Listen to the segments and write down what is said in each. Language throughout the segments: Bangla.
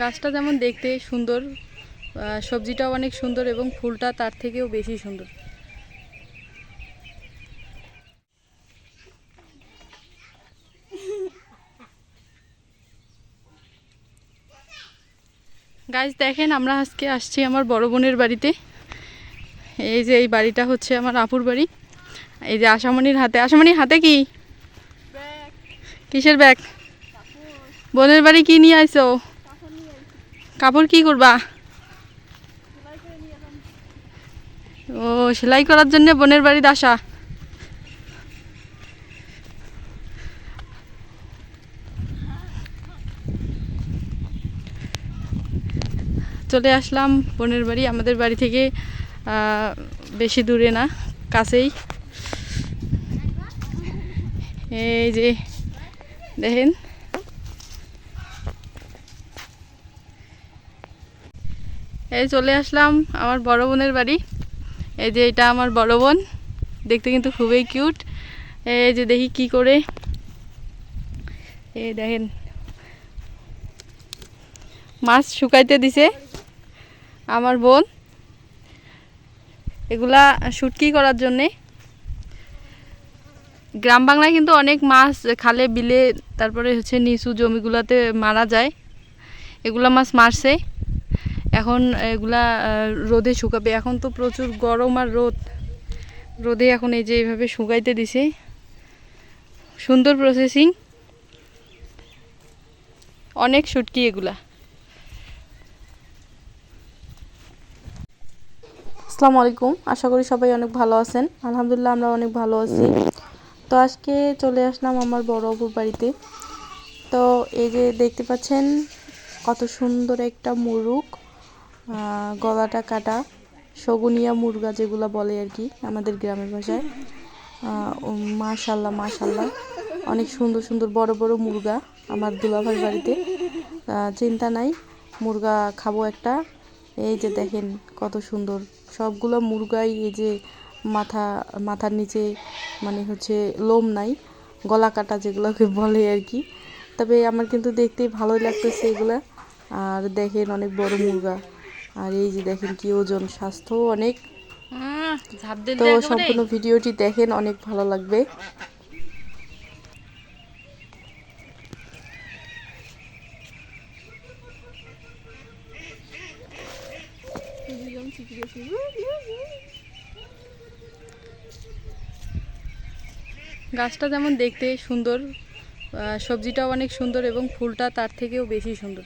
গাছটা যেমন দেখতে সুন্দর সবজিটাও অনেক সুন্দর এবং ফুলটা তার থেকেও বেশি সুন্দর। গাছ দেখেন আমরা আজকে আসছি আমার বড় বোনের বাড়িতে। এই যে এই বাড়িটা হচ্ছে আমার আপুর বাড়ি। এই যে আশামণির হাতে। আশামণির হাতে কি? কিসের ব্যাগ বোনের বাড়ি কি নিয়ে আইছো? কাপড় কি করবা? ও, সেলাই করার জন্য বোনের বাড়িতে আসা চলে আসলাম বোনের বাড়ি, আমাদের বাড়ি থেকে বেশি দূরে না, কাছেই। এই যে, দেখেন। এই চলে আসলাম আমার বড় বোনের বাড়ি। এই যে এটা আমার বড় বোন, দেখতে কিন্তু খুবই কিউট। এই যে দেখি কি করে। এই দেখেন, মাছ শুকাইতে দিছে আমার বোন। এগুলা শুটকি করার জন্যে। গ্রাম বাংলায় কিন্তু অনেক মাছ খালে, বিলে, তারপরে হচ্ছে নিচু জমিগুলোতে মারা যায়। এগুলা মাছ মারছে। এখন এগুলা রোদে শুকাবে। এখন তো প্রচুর গরম আর রোদ। রোদে এখন এই যে এইভাবে শুকাইতে দিছে। সুন্দর প্রসেসিং অনেক শুটকি এগুলা। আসসালামু আলাইকুম। আশা করি সবাই অনেক ভালো আছেন। আলহামদুলিল্লাহ আমরা অনেক ভালো আছি। তো আজকে চলে আসলাম আমার বড় অপুর বাড়িতে। তো এই যে দেখতে পাচ্ছেন কত সুন্দর একটা আহ, গলাটা কাটা, শগুনিয়া মুরগা যেগুলো বলে আর কি আমাদের গ্রামের ভাষায়। মাশাল্লাহ মাশাল্লাহ। অনেক সুন্দর সুন্দর বড় বড় মুরগা আমার দুলাভাই বাড়িতে। চিন্তা নাই, মুরগা খাব একটা। এই যে দেখেন কত সুন্দর। সবগুলো মুরগাই এই যে মাথা, মাথার নিচে মানে হচ্ছে লোম নাই, গলা কাটা যেগুলোকে বলে আর কি। তবে আমার কিন্তু দেখতেই ভালোই লাগতেছে এগুলা। আর দেখেন অনেক বড় মুরগা। আর এই যে দেখেন কি ওজন স্বাস্থ্য অনেক। তো সম্পূর্ণ ভিডিওটি দেখেন অনেক ভালো লাগবে। গাছটা যেমন দেখতে সুন্দর আহ, সবজিটাও অনেক সুন্দর এবং ফুলটা তার থেকেও বেশি সুন্দর।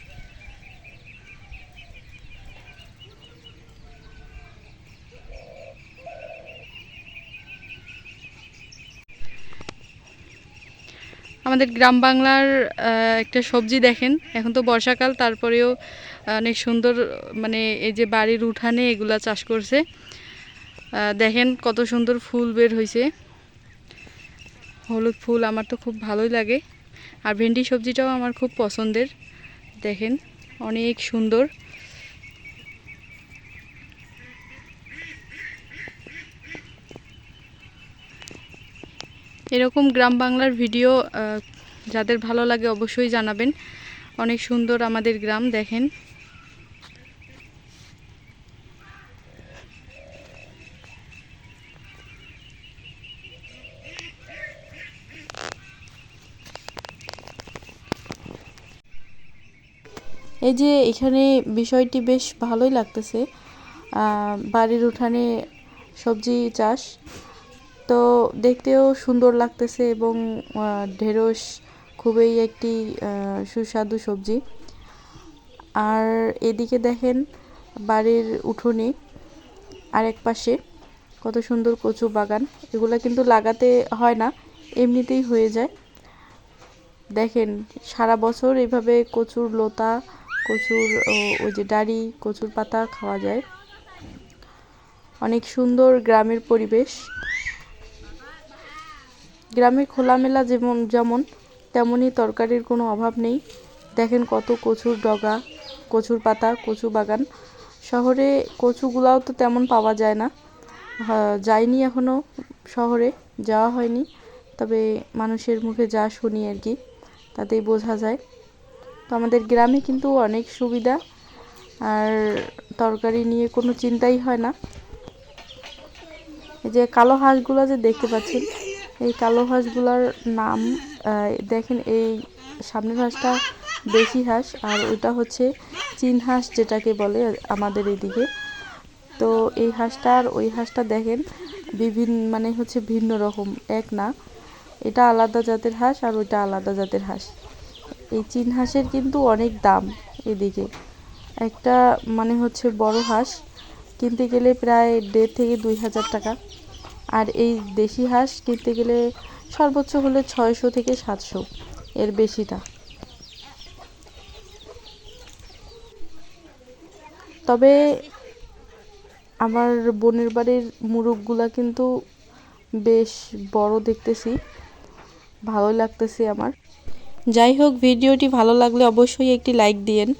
আমাদের গ্রাম বাংলার একটা সবজি দেখেন। এখন তো বর্ষাকাল, তারপরেও অনেক সুন্দর মানে এই যে বাড়ির উঠানে এগুলা চাষ করছে। দেখেন কত সুন্দর ফুল বের হয়েছে হলুদ ফুল আমার তো খুব ভালোই লাগে। আর ভেন্ডি সবজিটাও আমার খুব পছন্দের। দেখেন, অনেক সুন্দর। এরকম গ্রাম বাংলার ভিডিও যাদের ভালো লাগে অবশ্যই জানাবেন। অনেক সুন্দর আমাদের গ্রাম, দেখেন। এই যে এখানে বিষয়টি বেশ ভালোই লাগতেছে। বাড়ির উঠানে সবজি চাষ। তো দেখতেও সুন্দর লাগতেছে এবং ঢেঁড়স খুবই একটি সুস্বাদু সবজি। আর এদিকে দেখেন বাড়ির উঠোনে আরেক পাশে কত সুন্দর কচু বাগান। এগুলো কিন্তু লাগাতে হয় না, এমনিতেই হয়ে যায়। দেখেন সারা বছর এইভাবে কচুর লতা, কচুর ওই যে ডাড়ি, কচুর পাতা খাওয়া যায়। অনেক সুন্দর গ্রামের পরিবেশ। গ্রামে খোলামেলা যেমন যেমন তেমনই তরকারির কোনো অভাব নেই। দেখেন কত কচুর ডগা, কচুর পাতা, কচু বাগান। শহরে কচুগুলাও তো তেমন পাওয়া যায় না। যাইনি এখনও শহরে, যাওয়া হয়নি। তবে মানুষের মুখে যা শুনি আর কি, তাতেই বোঝা যায়। তো আমাদের গ্রামে কিন্তু অনেক সুবিধা, আর তরকারি নিয়ে কোনো চিন্তাই হয় না। এই যে কালো হাঁসগুলো যে দেখতে পাচ্ছেন এই কালো হাঁসগুলোর নাম দেখেন এই সামনের হাঁসটা দেশি হাঁস আর ওটা হচ্ছে চীন হাঁস যেটাকে বলে আমাদের এদিকে। তো এই হাঁসটা আর ওই হাঁসটা দেখেন বিভিন্ন মানে হচ্ছে ভিন্ন রকম, এক না। এটা আলাদা জাতের হাঁস আর ওইটা আলাদা জাতের হাঁস। এই চীন হাঁসের কিন্তু অনেক দাম এদিকে। একটা মানে হচ্ছে বড় হাঁস কিনতে গেলে প্রায় দেড় থেকে দুই হাজার টাকা। আর এই দেশি হাঁস কিনতে গেলে সর্বোচ্চ হলে ছয়শো থেকে সাতশো এর বেশি না তবে আমার বোনের বাড়ির মুরগগুলা কিন্তু বেশ বড় দেখতেছি ভালো লাগতেছে আমার। যাই হোক, ভিডিওটি ভালো লাগলে অবশ্যই একটি লাইক দিয়েন।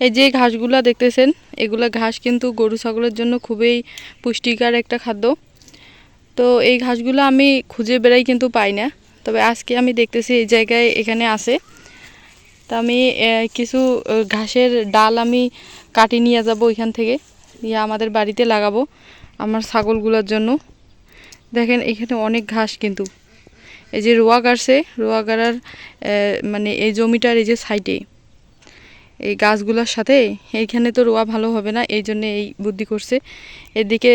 এই যে ঘাসগুলা দেখতেছেন, এগুলা ঘাস কিন্তু গরু ছাগলের জন্য খুবই পুষ্টিকর একটা খাদ্য। তো এই ঘাসগুলো আমি খুঁজে বেড়াই কিন্তু পাই না। তবে আজকে আমি দেখতেছি এই জায়গায় এখানে আছে। তা আমি কিছু ঘাসের ডাল আমি কাটি নিয়ে যাব ওইখান থেকে। নিয়ে আমাদের বাড়িতে লাগাবো আমার ছাগলগুলোর জন্য। দেখেন এখানে অনেক ঘাস কিন্তু। এই যে রোয়া গাড়ছে রোয়া গাড়ার মানে এই জমিটার এই যে সাইডে। এই গাছগুলোর সাথে, এইখানে তো রোয়া ভালো হবে না, এই জন্য এই বুদ্ধি করছে। এদিকে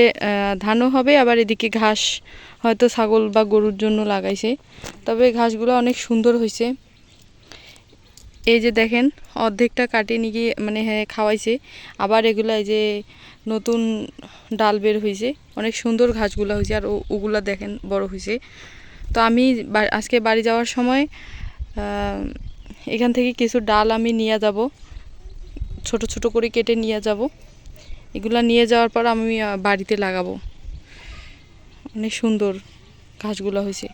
ধানও হবে, আবার এদিকে ঘাস হয়তো ছাগল বা গরুর জন্য লাগাইছে। তবে ঘাসগুলো অনেক সুন্দর হয়েছে এই যে দেখেন, অর্ধেকটা কাটিয়ে নিয়ে গিয়ে মানে হ্যাঁ খাওয়াইছে। আবার এগুলা এই যে নতুন ডাল বের হয়েছে অনেক সুন্দর ঘাসগুলো হয়েছে আর ওগুলা দেখেন বড় হয়েছে তো আমি আজকে বাড়ি যাওয়ার সময় এখান থেকে কিছু ডাল আমি নিয়ে যাব। ছোট ছোট করে কেটে নিয়ে যাব। এগুলা নিয়ে যাওয়ার পর আমি বাড়িতে লাগাবো। অনেক সুন্দর ঘাসগুলো হয়েছে।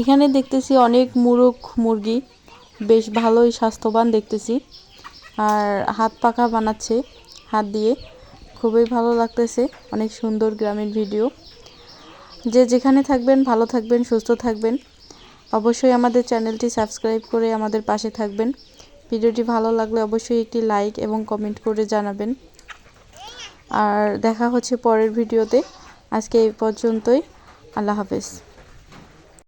এখানে দেখতেছি অনেক মুরগ মুরগি। বেশ ভালোই স্বাস্থ্যবান দেখতেছি। আর হাত পাখা বানাচ্ছে, হাত দিয়ে। খুবই ভালো লাগতেছে। অনেক সুন্দর গ্রামের ভিডিও। যে যেখানে থাকবেন, ভালো থাকবেন, সুস্থ থাকবেন। অবশ্যই আমাদের চ্যানেলটি সাবস্ক্রাইব করে আমাদের পাশে থাকবেন। ভিডিওটি ভালো লাগলে অবশ্যই একটি লাইক এবং কমেন্ট করে জানাবেন। আর দেখা হচ্ছে পরের ভিডিওতে। আজকে এই পর্যন্তই। আল্লাহ হাফেজ।